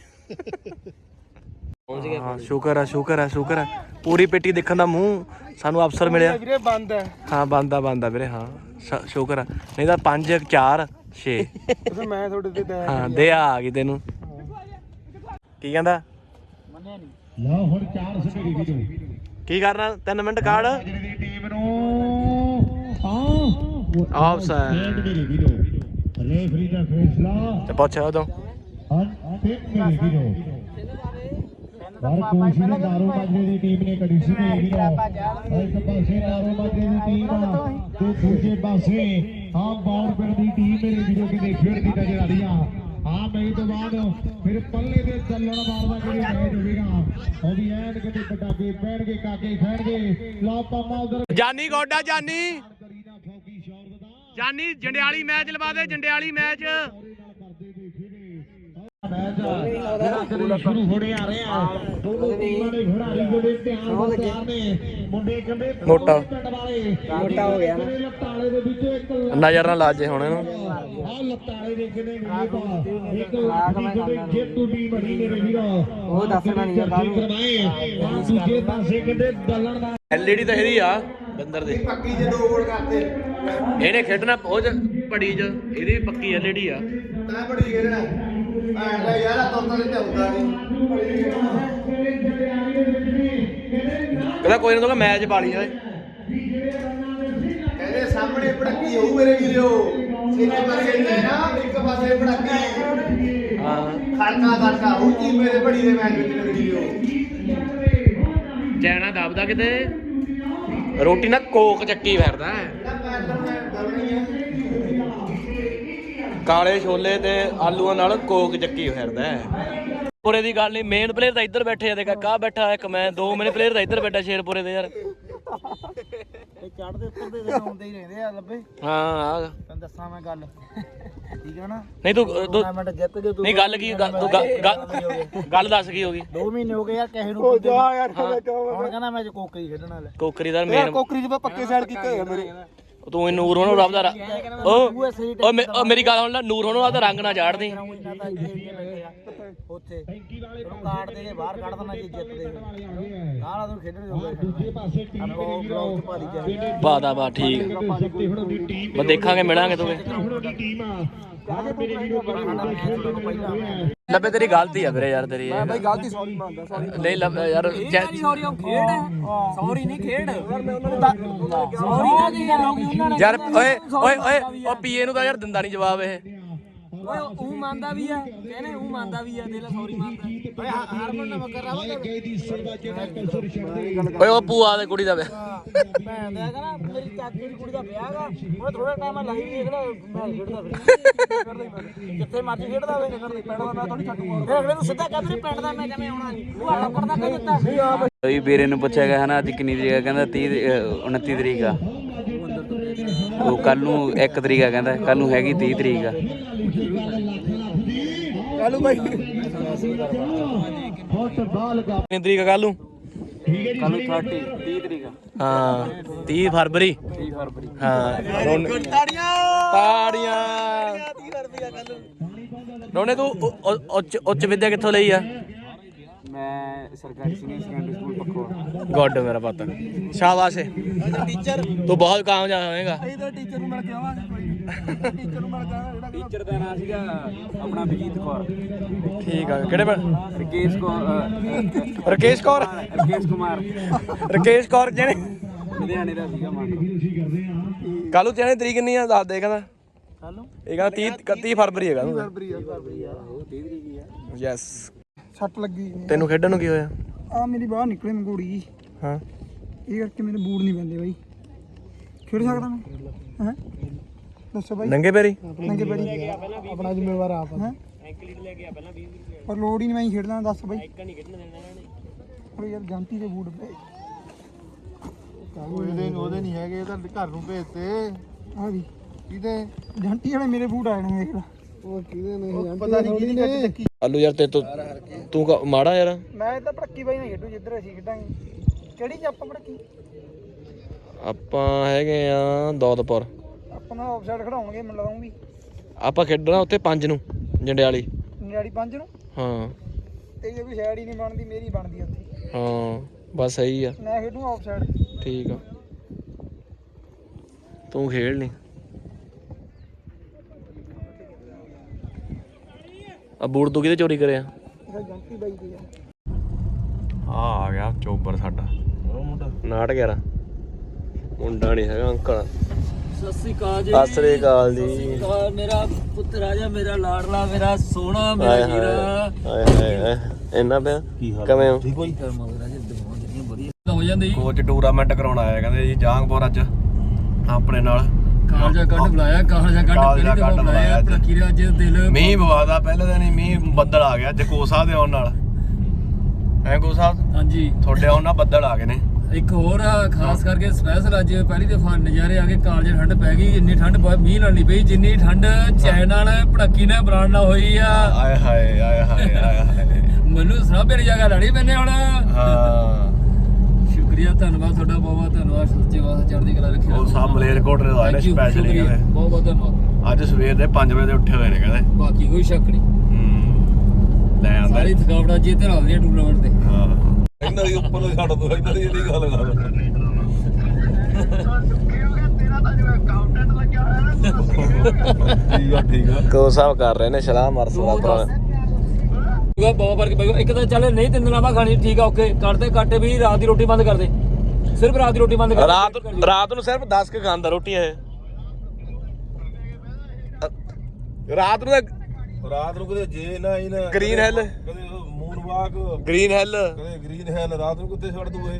ਹਾਂ ਸ਼ੁਕਰ ਆ ਸ਼ੁਕਰ ਆ ਸ਼ੁਕਰ ਆ। ਪੂਰੀ ਪੇਟੀ ਦੇਖਣ ਦਾ ਮੂੰਹ ਸਾਨੂੰ ਅਫਸਰ ਮਿਲਿਆ। ਵੀਰੇ ਬੰਦ ਹੈ। ਹਾਂ ਬੰਦਾ ਬੰਦਾ ਵੀਰੇ ਹਾਂ। ਸ਼- ਸ਼ੁਕਰ ਆ। ਨਹੀਂ ਤਾਂ 5 4 6 ਤੇ ਮੈਂ ਤੁਹਾਡੇ ਤੇ ਹਾਂ ਦੇ ਆ। ਆ ਗਈ ਤੈਨੂੰ। ਕੀ ਕਹਿੰਦਾ? ਮੰਨਿਆ ਨਹੀਂ ਲਓ ਹੁਣ 4 ਸਪੀਡੀ ਵੀਡੀਓ ਕੀ ਕਰਨਾ? 3 ਮਿੰਟ ਕਾਰਡ ਜਿਹੜੀ ਟੀਮ ਨੂੰ ਹਾਂ। ਆਫਸਾਈਡ ਰੇਫਰੀ ਦਾ ਫੈਸਲਾ। ਤੇ ਪੁੱਛ ਉਦੋਂ। ਹਾਂ ਤੇ ਮੇਰੀ ਵੀਡੀਓ ਪਰ ਕੋਸ਼ਿਸ਼ ਨਾਰੋ ਮਾਜਰੇ ਦੀ ਟੀਮ ਨੇ ਕਰੀ ਸੀ ਮੇਰੀ ਵੀਡੀਓ ਇੱਕ ਪਾਸੇ ਨਾਰੋ ਮਾਜਰੇ ਦੀ ਟੀਮ ਆ। ਤੇ ਦੂਜੇ ਪਾਸੇ ਹਾਂ ਬੌਰਪੁਰ ਦੀ ਟੀਮ ਮੇਰੀ ਵੀਡੀਓ ਕਿਤੇ ਖੇਡਦੀ ਨਜ਼ਰ ਆ ਰਹੀ ਆ। ਹਾਂ ਮੈਚ ਤੋਂ ਬਾਅਦ ਫਿਰ ਪੱਲੇ ਦੇ ਚੱਲਣ ਮਾਰਦਾ ਜਿਹੜੀ ਮੈਚ ਹੋਵੇਗਾ। ਉਹ ਵੀ ਐਨ ਕਿਤੇ ਪਟਾਕੇ ਪੈਣਗੇ ਕਾਕੇ ਖੈਣਗੇ ਲਓ ਪਾਮਾ ਉਧਰ ਜਾਨੀ ਗੋਡਾ ਜਾਨੀ। ਜਾਨੀ ਜੰਡਿਆਲੀ ਮੈਚ ਲਵਾ ਦੇ ਜੰਡਿਆਲੀ ਮੈਚ। ਸ਼ੁਰੂ ਹੋਣੇ ਆ ਰਹੇ ਆ ਦੋਨੋਂ ਟੀਮਾਂ ਦੇ ਖਿਡਾਰੀ ਜਿਹੜੇ ਧਿਆਨ ਨਾਲ ਤਿਆਰ ਨੇ ਮੁੰਡੇ ਕਹਿੰਦੇ ਮੋਟਾ। ਮੋਟਾ ਹੋ ਗਿਆ ਲੱਤਾਲੇ ਦੇ ਵਿੱਚ ਇੱਕ ਨਜ਼ਰ ਨਾ ਲਾਜੇ ਹੁਣ ਇਹਨੂੰ। ਆ ਲੱਤਾਲੇ ਦੇ ਕਿਨੇ ਵੀਰੇ ਇੱਕ ਲੱਖ ਜੇਤੂ ਟੀਮ ਬਣੀ ਮੇਰੇ ਵੀਰੋ ਉਹ ਦੱਸਣਾ ਨਹੀਂ ਕਰਵਾਏ ਆ ਦੂਜੇ ਪਾਸੇ ਕਹਿੰਦੇ ਦਲਣ ਦਾ ਐਲਈਡੀ ਤਾਂ ਇਹਦੀ ਆ, ਬੰਦਰ ਦੇ। ਪੱਕੀ ਜੇ ਦੋ ਗੋਲ ਕਰਤੇ ਇਹਨੇ ਖੇਡਣਾ, ਉਹ ਚ ਪੜੀ ਇਹਦੀ ਪੱਕੀ ਐਲਈਡੀ ਆ। ਤੈਂ ਬੜੀ ਖੇਡਣਾ ਯਾਰ ਆ ਹੁੰਦਾ ਨਹੀਂ ਕਹਿੰਦਾ ਕੋਈ ਨਾ ਤੂੰ ਮੈਚ ਪਾ ਲਈ ਓਏ ਕਹਿੰਦੇ ਸਾਹਮਣੇ ਪੜਕੀ ਹੋਊ ਮੇਰੇ ਵੀਰੋ। ਇੱਕ ਪਾਸੇ ਨਾ ਇੱਕ ਪਾਸੇ ਪੜਕੀ ਹਾਂ। ਖੜਕਾ ਖੜਕਾ ਹੋਊ ਜੀ ਮੇਰੇ ਬੜੀ ਦੇ ਮੈਚ ਵਿੱਚ ਲੱਗਦੀ ਹੋ ਚੈਣਾ ਦਬਦਾ ਕਿਤੇ। ਰੋਟੀ ਨਾ ਕੋਕ ਚੱਕੀ ਫਿਰਦਾ। ਹੈ। ਆ ਕਾਲੇ ਛੋਲੇ ਤੇ ਆਲੂਆਂ ਨਾਲ ਕੋਕ ਚੱਕੀ ਫਿਰਦਾ ਹੈ। ਪੁਰੇ ਦੀ ਗੱਲ ਨਹੀਂ ਮੇਨ ਪਲੇਅਰ ਤਾਂ ਇੱਧਰ ਬੈਠੇ ਆ ਦੇਖ ਕਾ ਬੈਠਾ ਇੱਕ ਮੈਂ ਦੋ ਮੇਨ ਪਲੇਅਰ ਤਾਂ ਇੱਧਰ ਬੈਠਾ ਸ਼ੇਰਪੁਰੇ ਦੇ ਯਾਰ। ਇਹ ਚੜਦੇ ਉੱਤਰਦੇ ਤੇ ਆਉਂਦੇ ਹੀ ਰਹਿੰਦੇ ਆ ਲੱਭੇ। ਹਾਂ ਆ। ਤੈਨੂੰ ਦੱਸਾਂ ਮੈਂ ਗੱਲ। ਠੀਕ ਹੈ ਨਾ? ਨਹੀਂ ਤੂੰ ਟੂਰਨਾਮੈਂਟ ਜਿੱਤ ਗਏ ਤੂੰ ਨਹੀਂ ਗੱਲ ਕੀ ਗੱਲ- ਤੂੰ ਗੱਲ- ਗੱਲ- ਗੱਲ ਦੱਸ ਕੀ ਹੋ ਗਈ? 2 ਮਹੀਨੇ ਹੋ ਗਏ ਯਾਰ ਕਿਸੇ ਨੂੰ ਜਾ ਯਾਰ ਹੁਣ ਕਹਿੰਦਾ ਮੈਂ ਕੋਕਰੀ ਖੇਡਣ ਵਾਲਾ। ਕੋਕਰੀ ਦਾ ਮੇਨ ਕੋਕਰੀ ਦੇ ਪੱਕੇ ਸਾਈਡ ਕੀਤੇ ਹੋਏ ਆ ਮੇਰੇ। ਤੂੰ ਇਹ ਨੂਰ ਉਹਨੂੰ ਰੱਬ ਦਾ ਰ- ਉਹ ਉਹ ਮੇ- ਉਹ ਮੇਰੀ ਗੱਲ ਹੁਣ ਲੈ ਨੂਰ ਉਹਨੂੰ ਆਦਾ ਰੰਗ ਨਾ ਬੈਠੇ ਆ। ਉੱਥੇ। ਉਹਨੂੰ ਕਾਰਡ ਦੇ ਕੇ ਬਾਹਰ ਕੱਢ ਦੇਣਾ ਜੇ ਜਿੱਤਦੇ ਨਾਲ ਉਹਨੂੰ ਖੇਡਣ ਜੋਗਾ ਦੂਜੇ ਪਾਸੇ ਟੀਮ ਆਪਾਂ ਉਹ ਗਰਾਊਂਡ ਚ ਪਾ ਦੀ ਬਾ ਠੀਕ। ਹੁਣ ਦੀ ਬਸ ਦੇਖਾਂਗੇ ਮਿਲਾਂਗੇ ਤੂੰ ਹੁਣ ਦੀ ਟੀਮ ਆ। ਹਾਂ ਲੱਭੇ ਤੇਰੀ ਗਲਤੀ ਆ ਵੀਰੇ ਯਾਰ ਤੇਰੀ। ਮੈਂ ਬਾਈ ਗਲਤੀ ਸੌਰੀ ਮੰਗਦਾ ਸੌਰੀ ਨਹੀਂ ਲੱਭ ਯਾਰ ਜੈ- ਸੌਰੀ ਉਹ ਖੇਡ ਸੌਰੀ ਨਹੀਂ ਖੇਡ। ਯਾਰ ਮੈਂ ਉਹਨਾਂ ਨੂੰ ਸੌਰੀ ਕਾਹਦੀ ਯਾਰ ਹੋ ਉਹਨਾਂ ਨੇ ਯਾਰ ਓਏ ਓਏ ਓਏ ਉਹ ਪੀਏ ਨੂੰ ਤਾਂ ਯਾਰ ਦਿੰਦਾ ਨਹੀਂ ਜਵਾਬ ਇਹ। ਓਏ ਉਹ ਮੰਨਦਾ ਵੀ ਆ ਕਹਿੰਦੇ ਉਹ ਮੰਨਦਾ ਵੀ ਆ ਦੇ ਲੈ ਸੌਰੀ ਮੰਨਦਾ ਓਏ ਹਾਰਮੋਨ ਨਾ ਮਕਰ ਰਹਾ ਗਈ ਦੀ। ਸਰਦਾ ਜਿਹੜਾ ਕਸਰ ਛੱਡਦੇ ਓਏ ਉਹ ਪੂਆ ਦੇ ਕੁੜੀ ਦਾ ਵੇ ਭੈਣ ਦਾ ਕਹਿੰਦਾ ਮੇਰੀ ਚਾਚੀ ਦੀ ਕੁੜੀ ਦਾ ਵਿਆਹ ਗਾ ਉਹਨੇ ਥੋੜਾ ਟਾਈਮ ਲਾਈਵ ਦੇਖਣਾ ਮੈਂ ਖੇਡਦਾ ਫਿਰ। ਜਿੱਥੇ ਮਰਜ਼ੀ ਖੇਡਦਾ ਹੋਵੇ ਖੇਡਦਾ ਪਿੰਡ ਦਾ ਮੈਂ ਥੋੜੀ ਛੱਡੂਗਾ ਫਿਰ ਅਗਲੇ ਨੂੰ ਸਿੱਧਾ ਕਹਿੰਦੇ ਨੇ ਪਿੰਡ ਦਾ ਮੈਂ ਕਿਵੇਂ ਆਉਣਾ ਨਹੀਂ। ਉਹ ਆਲਾ ਕਰਦਾ ਕਹਿ ਦਿੱਤਾ? ਕੋਈ ਵੀਰੇ ਨੂੰ ਪੁੱਛਿਆ ਗਿਆ ਹਨਾ ਅੱਜ ਕਿੰਨੀ ਤਰੀਕ ਆ? ਕਹਿੰਦਾ 30 ਅਹ 29 ਤਰੀਕ ਆ। ਉਹ ਕੱਲ ਨੂੰ 1 ਤਰੀਕ ਆ ਕਹਿੰਦਾ ਕੱਲ ਨੂੰ ਹੈਗੀ 30 ਤਰੀਕ ਆ। ਦਾ ਕੱਲ? ਕੱਲ 30 30 ਤਰੀਕ ਆ। ਹਾਂ 30 ਫਰਵਰੀ। 30 ਫਰਵਰੀ। ਹਾਂ ਰੋਣੇ ਤਾੜੀਆਂ। ਤਾੜੀਆਂ। 30 ਰੁਪਿਆ ਕੱਲ। ਰੋਣੇ ਤੂੰ ਉੱਚ ਉੱਚ ਵਿਦਿਆ ਕਿੱਥੋਂ ਲਈ ਆ? ਮੈਂ ਸਰਕਾਰੀ ਸੀਨੀਅਰ ਸੈਕੰਡਰੀ ਸਕੂਲ ਪੱਖੋ ਗੁੱਡ ਮੇਰਾ ਪੁੱਤ। ਸ਼ਾਬਾਸ਼ ਏ। ਟੀਚਰ ਤੂੰ ਬਹੁਤ ਕਾਮਯਾਬ ਹੋਵੇਂਗਾ ਅਸੀਂ ਤਾਂ ਟੀਚਰ ਨੂੰ ਮਿਲ ਕੇ ਆਵਾਂਗੇ ਕੋਈ ਟੀਚਰ ਨੂੰ ਮਿਲ ਕੇ ਆਵਾਂਗੇ ਜਿਹੜਾ ਟੀਚਰ ਦਾ ਨਾਮ ਸੀਗਾ ਆਪਣਾ ਬਜੀਤ ਕੌਰ। ਠੀਕ ਆ ਕਿਹੜੇ ਪਿੰਡ? ਰਕੇਸ਼ ਕੌਰ ਅ, ਰਕੇਸ਼ ਕੌਰ? ਰਕੇਸ਼ ਕੁਮਾਰ। ਰਕੇਸ਼ ਕੌਰ ਜਿਹਨੇ ਲੁਧਿਆਣੇ ਦਾ ਸੀਗਾ ਮਾਨ ਕੱਲੂ ਤੇਰੇ ਤਰੀਕ ਕਿੰਨੀ ਆ? ਦੱਸ ਦੇ ਕਹਿੰਦਾ। ਕੱਲ? ਇਹ ਕਹਿੰਦਾ 30 31 ਫਰਵਰੀ ਹੈਗਾ ਫਰਵਰੀ ਆ। ਫਰਵਰੀ ਆ। ਯੈਸ ਸੱਟ ਲੱਗੀ ਤੈਨੂੰ ਖੇਡਣ ਨੂੰ ਕੀ ਹੋਇਆ? ਆ ਮੇਰੀ ਬਾਹਰ ਨਿਕਲੇ ਮੰਗੋੜੀ ਹਾਂ। ਇਹ ਕਰਕੇ ਮੇਰੇ ਬੂਟ ਨਹੀਂ ਪੈਂਦੇ ਬਾਈ। ਖੇਡ ਸਕਦਾ ਮੈਂ? ਹੈ? ਦੱਸੋ ਬਾਈ। ਨੰਗੇ ਪੈਰੀ? ਨੰਗੇ ਬੜੀ ਆਪਣਾ ਜ਼ਿੰਮੇਵਾਰ ਆਪ। ਹੈ? ਪਰ ਲੋੜ ਹੀ ਨਹੀਂ ਮੈਂ ਹੀ ਖੇਡਦਾ ਦੱਸ ਬਾਈ। ਪਰ ਯਾਰ ਜੰਤੀ ਦੇ ਬੂਟ ਪਏ। ਉਹਦੇ ਉਹਦੇ ਨਹੀਂ ਹੈਗੇ ਤਾਂ ਘਰ ਨੂੰ ਭੇਜਤੇ। ਆ ਵੀ। ਕਿਹਦੇ? ਜੰਟੀ ਵਾਲੇ ਮੇਰੇ ਬੂਟ ਆਏ ਨੇ ਦੇਖ ਲੈ। ਉਹ ਕਿਹਦੇ ਨਹੀਂ ਪਤਾ ਨਹੀਂ ਕਿਹਦੀ ਕੱਟ ਚੱਕੀ ਆਲੂ ਯਾਰ ਤੇ ਤੂੰ ਤੂੰ ਕ- ਮਾੜਾ ਯਾਰ। ਮੈਂ ਤਾਂ ਪੜਕੀ ਬਾਈ ਨਾਲ ਖੇਡੂ ਜਿੱਧਰ ਅਸੀਂ ਖੇਡਾਂਗੇ। ਕਿਹੜੀ ਚ ਆਪਾਂ ਆਪਾਂ ਹੈਗੇ ਆ ਦੌਦਪੁਰ ਆਪਾਂ ਨੂੰ ਆਫਸਾਈਡ ਖੜਾਉਣਗੇ ਮੈਨੂੰ ਲੱਗਦਾ ਵੀ ਆਪਾਂ ਖੇਡਣਾ ਉੱਥੇ 5 ਨੂੰ ਜੰਡਿਆਲੀ। ਨਿਆੜੀ ਪੰਜ ਨੂੰ? ਹਾਂ। ਤੇ ਜੇ ਕੋਈ ਸਾਈਡ ਹੀ ਨਹੀਂ ਬਣਦੀ ਮੇਰੀ ਬਣਦੀ ਉੱਥੇ। ਹਾਂ ਬਸ ਸਹੀ ਆ। ਮੈਂ ਖੇਡੂ ਆਫਸਾਈਡ ਠੀਕ ਆ। ਤੂੰ ਖੇਡ ਲਈ ਆ ਬੂਟ ਤੂੰ ਕਿਤੇ ਚੋਰੀ ਕਰਿਆ? ਬਾਈ ਦੀ ਆ ਆ ਆ ਗਿਆ ਚੋਬਰ ਸਾਡਾ। ਉਹ ਮੁੰਡਾ? 11 ਮੁੰਡਾ ਨਹੀਂ ਹੈਗਾ ਅੰਕਲ। ਸਤਿ ਸ੍ਰੀ ਅਕਾਲ ਜੀ। ਸਤਿ ਸ੍ਰੀ ਅਕਾਲ ਸਤਿ ਸ੍ਰੀ ਜੀ ਅਕਾਲ ਮੇਰਾ ਪੁੱਤ ਰਾਜਾ ਮੇਰਾ ਲਾਡਲਾ ਮੇਰਾ ਸੋਹਣਾ ਮੇਰਾ ਹਾਏ ਹਾਏ ਹੀਰਾ। ਹਾਏ ਹਾਏ ਹਾਏ। ਇੰਨਾ ਪਿਆ? ਕਿਵੇਂ ਹੋ? ਕਰਮਾਂ ਦੇ ਰਾਜੇ ਦਿਮਾਗ ਜਿਹੜੀਆਂ ਵਧੀਆ। ਹੋ ਜਾਂਦੀ ਕੋਚ ਟੂਰਨਾਮੈਂਟ ਕਰਾਉਣ ਆਇਆ ਕਹਿੰਦੇ ਜੀ ਜਾਂਗਪੁਰ ਅੱਜ। ਆਪਣੇ ਨਾਲ। ਕਾਲਜਾ ਕੱਢ ਬੁਲਾਇਆ ਕਾਲਜਾ ਕੱਢ ਕਾਲਜਾ ਕੱਢ ਬੁਲਾਇਆ। ਆਪਣਾ ਕੀਰਾ ਅੱਜ ਦਿਲ ਮੀਂਹ ਬਵਾਦਾ ਪਹਿਲੇ ਦਿਨ ਹੀ ਮੀਂਹ ਬੱਦਲ ਆ ਗਿਆ ਜਕੋਸਾ ਦੇ ਆਉਣ ਨਾਲ। ਐ ਕੋ ਸਾਹਿਬ ਹਾਂਜੀ। ਤੁਹਾਡੇ ਆਉਣ ਨਾਲ ਬੱਦਲ ਆ ਗਏ ਨੇ। ਇੱਕ ਹੋਰ ਖਾਸ ਕਰਕੇ ਸਪੈਸ਼ਲ ਅੱਜ ਪਹਿਲੀ ਦਫਾ ਨਜ਼ਾਰੇ ਆ ਕੇ ਕਾਲਜ ਠੰਡ ਪੈ ਗਈ ਇੰਨੀ ਠੰਡ ਮੀਂਹ ਨਾਲ ਨਹੀਂ ਪਈ ਜਿੰਨੀ ਠੰਡ ਚੈਨ ਨਾਲ ਪੜਕੀ ਨਾਲ ਬਰਾਂਡ ਨਾਲ ਹੋਈ ਆ। ਆਏ ਹਾਏ ਆਏ ਹਾਏ ਆਏ ਹਾਏ। [LAUGHS] ਮੈਨੂੰ ਸਰਾਬੇ ਦੀ ਜਗ੍ਹਾ ਲੜੀ ਪੈਨੇ ਹੁਣ। ਹਾਂ। ਸ਼ੁਕਰੀਆ ਧੰਨਵਾਦ ਤੁਹਾਡਾ ਬਹੁਤ ਬਹੁਤ ਧੰਨਵਾਦ। ਸੱਚੇ ਵਾਸਤੇ ਚੜ੍ਹਦੀ ਕਲਾ ਰੱਖਿਆ ਉਹ ਸਾਹਿਬ ਮਲੇਰਕੋਟ ਦੇ ਆਏ ਨੇ ਸਪੈਸ਼ਲੀ ਕਹਿੰਦੇ। ਬਹੁਤ ਬਹੁਤ ਧੰਨਵਾਦ। ਅੱਜ ਸਵੇਰ ਦੇ 5 ਵਜੇ ਦੇ ਉੱਠੇ ਹੋਏ ਨੇ ਕਹਿੰਦੇ। ਬਾਕੀ ਕੋਈ ਸ਼ੱਕ ਨਹੀਂ। ਹੂੰ ਲੈ ਆਂਦਾ। ਸਾਰੀ ਥਕਾਵਟ ਅੱਜ ਇੱਥੇ ਲਾ ਦਿੰਦੀਆਂ ਟੂਰਨਾਮੈਂਟ ਤੇ। ਹਾਂ। ਇਹਨਾਂ ਦੀ ਉੱਪਰ ਨੂੰ ਛੱਡ ਦੋ ਇਹਨਾਂ ਦੀ ਇਹਦੀ ਗੱਲ ਕਰ ਠੀਕ ਆ ਠੀਕ ਆ। ਕੋ ਸਾਹਿਬ ਕਰ ਰਹੇ ਨੇ ਸਲਾਹ ਮਰਸਲਾ ਪਰ ਉਹ ਬਹੁਤ ਫ਼ਰਕ ਪੈ ਗਿਆ ਇੱਕ ਤਾਂ ਚੱਲ ਨਹੀਂ ਤਿੰਨ ਦਿਨਾਂ ਬਾਅਦ ਖਾਣੀ ਠੀਕ ਆ ਓਕੇ। ਕੱਢਦੇ ਕੱਟ ਵੀ ਰਾਤ ਦੀ ਰੋਟੀ ਬੰਦ ਕਰ ਦੇ। ਸਿਰਫ ਰਾਤ ਦੀ ਰੋਟੀ ਬੰਦ ਕਰ। ਰਾਤ ਰਾਤ ਨੂੰ ਸਿਰਫ 10 ਕ ਖਾਂਦਾ ਰੋਟੀ ਇਹ। ਰਾਤ ਨੂੰ ਰਾਤ ਨੂੰ ਕਦੇ ਜੇ ਨਾ ਹੀ ਨਾ Green Hill। ਕਦੇ ਮੂਨ ਵਾਕ ਗ੍ਰੀਨ ਹਿੱਲ ਕਦੇ ਗ੍ਰੀਨ ਹਿੱਲ ਰਾਤ ਨੂੰ ਕਿੱਥੇ ਛੱਡ ਦੂ ਇਹ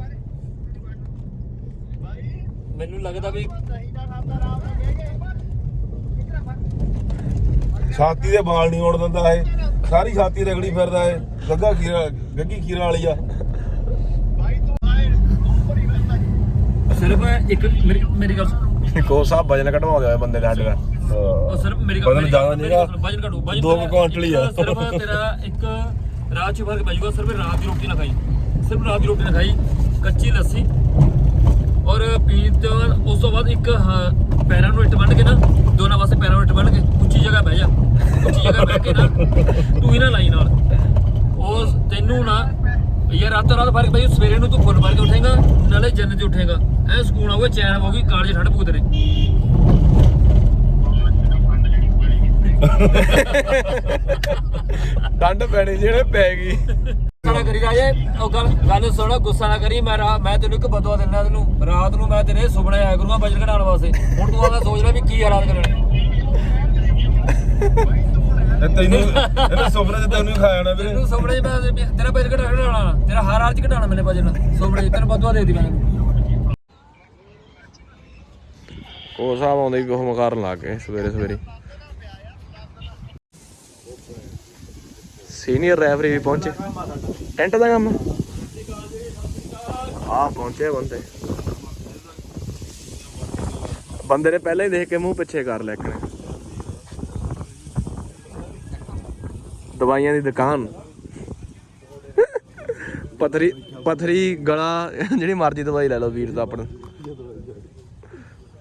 ਮੈਨੂੰ ਲੱਗਦਾ ਵੀ ਛਾਤੀ ਦੇ ਵਾਲ ਨਹੀਂ ਆਉਣ ਦਿੰਦਾ ਇਹ। ਸਾਰੀ ਛਾਤੀ ਰਗੜੀ ਫਿਰਦਾ ਇਹ। ਗੱਗਾ ਖੀਰਾ ਗੱਗੀ ਖੀਰਾ ਵਾਲੀ ਆ। ਸਿਰਫ ਇੱਕ ਮੇਰੀ ਮੇਰੀ ਗੱਲ ਸੁਣ। ਕੋ ਸਾਹਿਬ ਵਜਨ ਘਟਵਾਉਂਦੇ ਹੋਏ ਬੰਦੇ ਦੇ ਸਾਡੇ ਦਾ। ਉਹ ਸਿਰਫ ਮੇਰੀ ਗੱਲ ਵਜ਼ਨ ਮੇਰੀ- ਜ਼ਿਆਦਾ ਮੇਰੀ ਨੀਗਾ। ਗੱਲ ਸੁਣ, ਵਜ਼ਨ ਘਟੂ ਵਜ਼ਨ ਦੋ ਕੁ ਤੇਰਾ- ਕੁਆਂਟਲ ਹੀ ਆ। ਇੱਕ ਸਿਰਫ ਤੇਰਾ ਇੱਕ ਰਾਤ ਚ ਫ਼ਰਕ ਪੈ ਜਾਊਗਾ ਸਿਰਫ ਰਾਤ ਦੀ ਰੋਟੀ ਨਾ ਖਾਈ। ਸਿਰਫ ਰਾਤ ਦੀ ਰੋਟੀ ਨਾ ਖਾਈ ਕੱਚੀ ਲੱਸੀ। ਔਰ ਪੀਣ ਤੋਂ ਬਾਅਦ ਉਸ ਤੋਂ ਬਾਅਦ ਇੱਕ ਹ- ਪੈਰਾਂ ਨੂੰ ਇੱਟ ਬੰਨ ਕੇ ਨਾ ਦੋਨਾਂ ਪਾਸੇ ਪੈਰਾਂ ਨੂੰ ਕੇ ਉੱਚੀ ਜਗ੍ਹਾ ਬਹਿ ਜਾ। ਉੱਚੀ ਜਗ੍ਹਾ ਬਹਿ ਕੇ ਨਾ ਤੂੰ ਹੀ ਨਾ ਲਾਈ ਨਾਲ। ਉਹ ਤੈਨੂੰ ਨਾ ਯਾਰ ਰਾਤੋਂ ਰਾਤ ਫ਼ਰਕ ਪਈ ਸਵੇਰੇ ਨੂੰ ਤੂੰ ਫੁੱਲ ਮਾਰ ਕੇ ਉੱਠੇਗਾ, ਨਾਲੇ ਜੰਨਤ 'ਚ ਉੱਠੇਗਾ। ਐ ਸਕੂਨ ਆਊਗਾ, ਚੈਨ ਆਊਗੀ, ਕਾਲਜ ਠੰਡ ਪੂ ਤੇਰੇ। ਠੰਡ ਪੈਣੀ ਜਿਹੜੇ ਪੈ ਗਈ। ਗੁੱਸਾ ਨਾ ਕਰੀ ਰਾਜੇ? ਉਹ ਗੱਲ ਗੱਲ ਸੁਣ ਗੁੱਸਾ ਨਾ ਕਰੀ ਮੈਂ ਰਾ- ਮੈਂ ਤੈਨੂੰ ਇੱਕ ਬਦਵਾ ਦਿੰਦਾ ਤੈਨੂੰ। ਰਾਤ ਨੂੰ ਮੈਂ ਤੇਰੇ ਸੁਪਨੇ ਆਇਆ ਕਰੂੰਗਾ ਵਜਨ ਘਟਾਉਣ ਵਾਸਤੇ। ਹੁਣ ਤੂੰ ਆਦਾ ਸੋਚ ਲੈ ਵੀ ਕੀ ਹਾਲਾਤ ਕਰਨੇ। ਇਹ ਤੈਨੂੰ ਇਹਨੇ ਸੁਪਨੇ ਚ ਤੈਨੂੰ ਹੀ ਖਾ ਜਾਣਾ ਵੀਰੇ। ਤੈਨੂੰ ਸੁਪਨੇ 'ਚ ਮੈਂ ਤੇਰਾ ਵਜਨ ਘਟਾਉਣਾ। ਤੇਰਾ ਹਰ ਹਾਲ 'ਚ ਘਟਾਉਣਾ ਮੈਨੇ ਵਜਨ। ਸੁਪਨੇ 'ਚ ਤੈਨੂੰ ਬਦਵਾ ਦੇ ਦਿੱਤੀ ਮੈਂ ਕੋ ਸਾਹਿਬ ਆਉਂਦੇ ਵੀ ਉਹ ਮਕਾਰਨ ਲੱਗ ਗਏ ਸਵੇਰੇ ਸਵੇਰੇ ਸੀਨੀਅਰ ਰੈਫਰੀ ਵੀ ਪਹੁੰਚੇ। ਟੈਂਟ ਦਾ ਕੰਮ? ਆ ਪਹੁੰਚੇ ਬੰਦੇ। ਬੰਦੇ ਨੇ ਪਹਿਲਾਂ ਹੀ ਦੇਖ ਕੇ ਮੂੰਹ ਪਿੱਛੇ ਕਰ ਲਿਆ ਨੇ। ਦਵਾਈਆਂ ਦੀ ਦੁਕਾਨ। ਪਤਰੀ ਪਥਰੀ ਗਲਾ ਜਿਹੜੀ ਮਰਜ਼ੀ ਦਵਾਈ ਲੈ ਲਓ ਵੀਰ ਦਾ ਆਪਣਾ।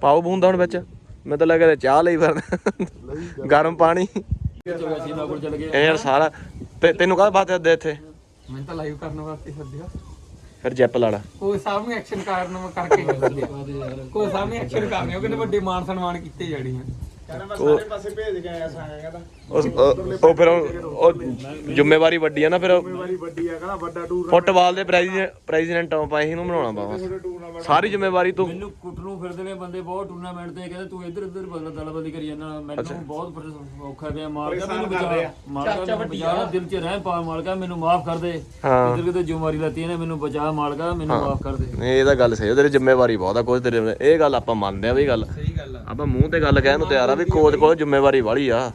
ਪਾਓ ਬੂੰਦਾ ਹੁਣ ਵਿੱਚ। ਮੈਂ ਤਾਂ ਲੱਗਦਾ ਚਾਹ ਲਈ ਫਿਰਦਾ। ਗਰਮ ਪਾਣੀ। ਇਹ ਯਾਰ ਸਾਰਾ ਤੇ ਤੈਨੂੰ ਕਾਹਦਾ ਬਾਤ ਦੇ ਇੱਥੇ? ਮੈਂ ਤਾਂ ਲਾਈਵ ਕਰਨ ਵਾਸਤੇ ਸੱਦਿਆ ਫਿਰ ਜੈਪ ਲਾੜਾ ਕੋਈ ਸਾਹਮਣੇ ਐਕਸ਼ਨ ਕਰਨ ਨੂੰ ਕਰਕੇ [LAUGHS] ਸੱਦਿਆ ਕੋਈ ਸਾਹਮਣੇ ਐਕਸ਼ਨ ਕਰਨੇ ਉਹ ਕਹਿੰਦੇ ਵੱਡੇ ਮਾਨ ਸਨਮਾਨ ਕੀਤੇ ਜਾਣੀ ਆ ਉਹ ਉਹ- ਉਹ ਫਿਰ ਉਹ ਜ਼ਿੰਮੇਵਾਰੀ ਵੱਡੀ ਆ ਨਾ ਫਿਰ। ਵੱਡੀ ਆ ਕਹਿੰਦਾ ਵੱਡਾ ਟੂਰ ਫੁੱਟਬਾਲ ਦੇ ਪ੍ਰੈਜ਼ੀਡੈਂਟ ਪ੍ਰੈਜ਼ੀਡੈਂਟ ਆਪਾਂ ਇਹਨੂੰ ਬਣਾਉਣਾ ਬਾਬਾ। ਸਾਰੀ ਜ਼ਿੰਮੇਵਾਰੀ ਤੂੰ ਮੈਨੂੰ ਕੁੱਟ ਨੂੰ ਫਿਰਦੇ ਨੇ ਬੰਦੇ ਬਹੁਤ ਟੂਰਨਾਮੈਂਟ ਤੇ ਕਹਿੰਦੇ ਤੂੰ ਇੱਧਰ ਇੱਧਰ ਬਦਲ ਦਲਬਦੀ ਕਰੀ ਜਾਂਦਾ। ਮੈਨੂੰ ਬਹੁਤ ਔਖਾ ਪਿਆ। ਮਾਲਕਾ ਮੈਨੂੰ ਬਚਾ ਮਾਲਕਾ ਬਚਾ। ਦਿਲ 'ਚ ਰਹਿ ਪਾ ਮਾਲਕਾ ਮੈਨੂੰ ਮਾਫ ਕਰ ਦੇ। ਇੱਧਰ ਕਿਤੇ ਜ਼ਿੰਮੇਵਾਰੀ ਲੱਤੀ ਨੇ ਮੈਨੂੰ ਬਚਾ। ਮਾਲਕਾ ਮੈਨੂੰ ਮਾਫ ਕਰ ਦੇ। ਨਹੀਂ ਇਹ ਤਾਂ ਗੱਲ ਸਹੀ ਤੇਰੀ ਜ਼ਿੰਮੇਵਾਰੀ ਬਹੁਤ ਆ ਕੋਚ ਤੇਰੇ ਇਹ ਗੱਲ ਆਪਾਂ ਮੰਨਦੇ ਆ ਵੀ ਗੱਲ। ਸਹੀ ਗੱਲ ਆ। ਆਪਾਂ ਮੂੰਹ ਤੇ ਗੱਲ ਕਹਿਣ ਨੂੰ ਤਿਆਰ ਆ ਵੀ ਕੋਚ ਕੋਲ ਜ਼ਿੰਮੇਵਾਰੀ ਵਾਲੀ ਆ।